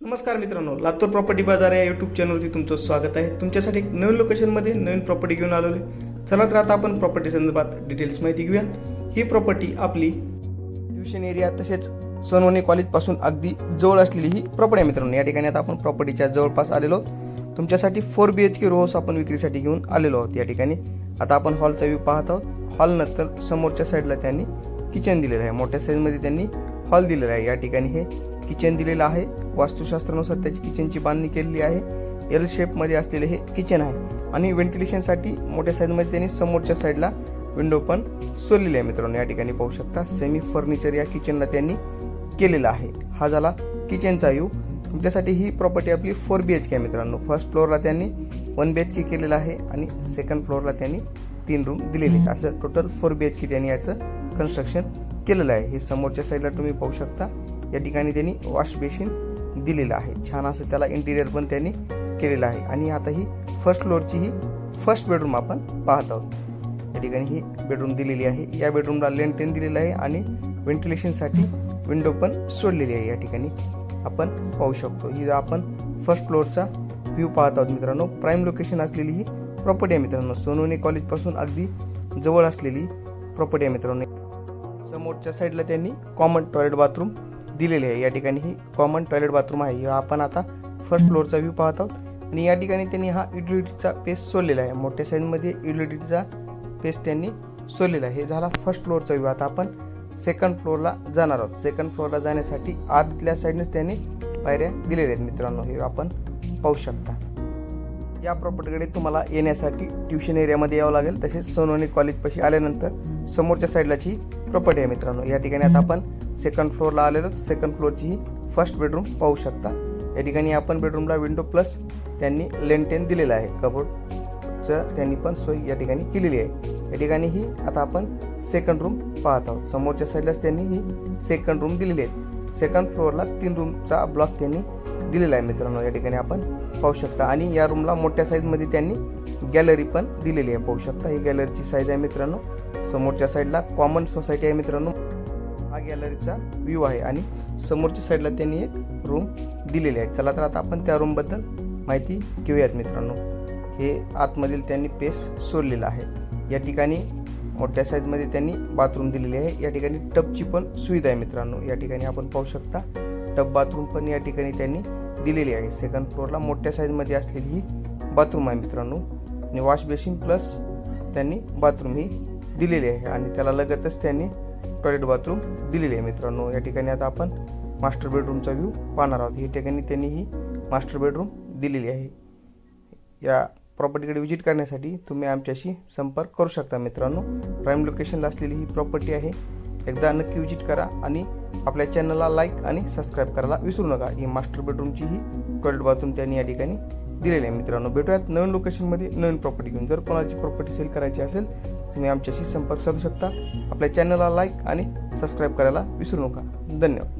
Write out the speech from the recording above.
नमस्कार मित्रांनो लातूर प्रॉपर्टी बाजार या युट्यूब चॅनलवरती तुमचं स्वागत आहे. तुमच्यासाठी एक नवीन लोकेशनमध्ये नवीन प्रॉपर्टी घेऊन आलो आहे चला तर आता आपण प्रॉपर्टी संदर्भात डिटेल्स माहिती घेऊया ही प्रॉपर्टी आपली ट्युशन एरिया तसेच सोनवणे कॉलेजपासून अगदी जवळ असलेली ही प्रॉपर्टी आहे मित्रांनो. या ठिकाणी आता आपण प्रॉपर्टीच्या जवळपास आलेलो आहोत. तुमच्यासाठी four B H K row आपण विक्रीसाठी घेऊन आलेलो आहोत. या ठिकाणी आता आपण हॉलचा व्ह्यू पाहत आहोत. हॉल नंतर समोरच्या साईडला त्यांनी किचन दिलेलं आहे. मोठ्या साईजमध्ये त्यांनी हॉल दिलेला आहे. या ठिकाणी हे किचन दिलेलं आहे. वास्तुशास्त्रानुसार त्याची किचनची बांधणी केलेली आहे. एल शेपमध्ये असलेले हे किचन आहे. आणि व्हेंटिलेशनसाठी मोठ्या साईजमध्ये त्यांनी समोरच्या साईडला विंडो पण सोडलेली आहे. मित्रांनो या ठिकाणी पाहू शकता सेमी फर्निचर या किचनला त्यांनी केलेला आहे. हा झाला किचनचा यू तुमच्यासाठी ही प्रॉपर्टी आपली फोर बी एच के आहे मित्रांनो. फर्स्ट फ्लोअरला त्यांनी वन बी एच के केलेलं आहे आणि सेकंड फ्लोअरला त्यांनी तीन रूम दिलेले आहेत. असं total four B H K त्यांनी याचं कन्स्ट्रक्शन केलेलं आहे. हे समोरच्या साईडला तुम्ही पाहू शकता. या ठिकाणी त्यांनी वॉश बेसिन दिलेलं आहे. छान असं त्याला इंटिरियर पण त्यांनी केलेलं आहे. आणि आता ही फर्स्ट फ्लोअरची ही फर्स्ट बेडरूम आपण पाहत आहोत. या ठिकाणी ही बेडरूम दिलेली आहे. या बेडरूमला लेंटेन दिलेलं आहे आणि व्हेंटिलेशनसाठी विंडो पण सोडलेली आहे. या ठिकाणी आपण पाहू शकतो. ही आपण फर्स्ट फ्लोअरचा व्ह्यू पाहत आहोत मित्रांनो. प्राईम लोकेशन असलेली ही प्रॉपर्टी आहे मित्रांनो. सोनोनी कॉलेजपासून अगदी जवळ असलेली प्रॉपर्टी आहे मित्रांनो. समोरच्या साईडला त्यांनी कॉमन टॉयलेट बाथरूम दिलेले आहे. या ठिकाणी ही कॉमन टॉयलेट बाथरूम आहे. आपण आता फर्स्ट फ्लोअरचा व्ह्यू पाहत आहोत. आणि या ठिकाणी त्यांनी हा युटिलिटीचा पेस्ट सोडलेला आहे. मोठ्या साईजमध्ये युटिलिटीचा पेस्ट त्यांनी सोडलेला आहे. हे झाला फर्स्ट फ्लोअरचा व्ह्यू आता आपण सेकंड फ्लोअरला जाणार आहोत. सेकंड फ्लोअरला जाण्यासाठी आतल्या साईडनेच त्यांनी पायऱ्या दिलेल्या आहेत मित्रांनो. हे आपण पाहू शकता. या प्रॉपर्टीकडे तुम्हाला येण्यासाठी ट्युशन एरियामध्ये यावं लागेल. तसेच सोनोनी कॉलेजपाशी आल्यानंतर समोरच्या साईडलाची प्रॉपर्टी आहे मित्रांनो या ठिकाणी आता आपण सेकंड फ्लोअरला आलेलो. सेकंड फ्लोअरची ही फर्स्ट बेडरूम पाहू शकता. या ठिकाणी आपण बेडरूमला विंडो प्लस त्यांनी लेंटेन दिलेलं आहे. कबोर्डचं त्यांनी पण सोय या ठिकाणी केलेली आहे. या ठिकाणी ही आता आपण सेकंड रूम पाहत आहोत. समोरच्या साईडलाच त्यांनी ही सेकंड रूम दिलेली आहे. सेकंड फ्लोअरला तीन रूमचा ब्लॉक त्यांनी दिलेला आहे मित्रांनो. या ठिकाणी आपण पाहू शकता. आणि या रूमला मोठ्या साईजमध्ये त्यांनी गॅलरी पण दिलेली आहे. पाहू शकता ही गॅलरीची साईज आहे मित्रांनो. समोरच्या साईडला कॉमन सोसायटी आहे मित्रांनो. हा गॅलरीचा व्ह्यू आहे आणि समोरच्या साईडला त्यांनी एक रूम दिलेली आहे. चला तर आता आपण त्या रूमबद्दल माहिती घेऊयात मित्रांनो. हे आतमधील त्यांनी पेस सोडलेलं आहे. या ठिकाणी मोठ्या साईजमध्ये त्यांनी बाथरूम दिलेली आहे. या ठिकाणी टबची पण सुविधा आहे मित्रांनो. या ठिकाणी आपण पाहू शकता टब बाथरूम पण या ठिकाणी त्यांनी दिलेली आहे. सेकंड फ्लोअरला मोठ्या साईजमध्ये असलेली ही बाथरूम आहे मित्रांनो. आणि वॉश बेसिन प्लस त्यांनी बाथरूम ही दिलेली आहे. आणि त्याला लगतच त्यांनी टॉयलेट बाथरूम दिलेली आहे मित्रांनो. या ठिकाणी आता आपण मास्टर बेडरूमचा व्ह्यू पाहणार आहोत. या ठिकाणी त्यांनी ही मास्टर बेडरूम दिलेली आहे. या प्रॉपर्टीकडे व्हिजिट करण्यासाठी तुम्ही आमच्याशी संपर्क करू शकता मित्रांनो. प्राईम लोकेशनला असलेली ही प्रॉपर्टी आहे. एकदा नक्की विजिट करा आणि आपल्या चॅनलला लाईक आणि सबस्क्राईब करायला विसरू नका. ही मास्टर बेडरूमची ही टॉयलेट बाथरूम त्यांनी या ठिकाणी दिलेली आहे. मित्रांनो भेटूयात नवीन लोकेशनमध्ये नवीन प्रॉपर्टी घेऊन. जर कोणाची प्रॉपर्टी सेल करायची असेल तुम्ही आमच्याशी संपर्क साधू शकता. आपल्या चॅनलला लाईक आणि सबस्क्राईब करायला विसरू नका. धन्यवाद.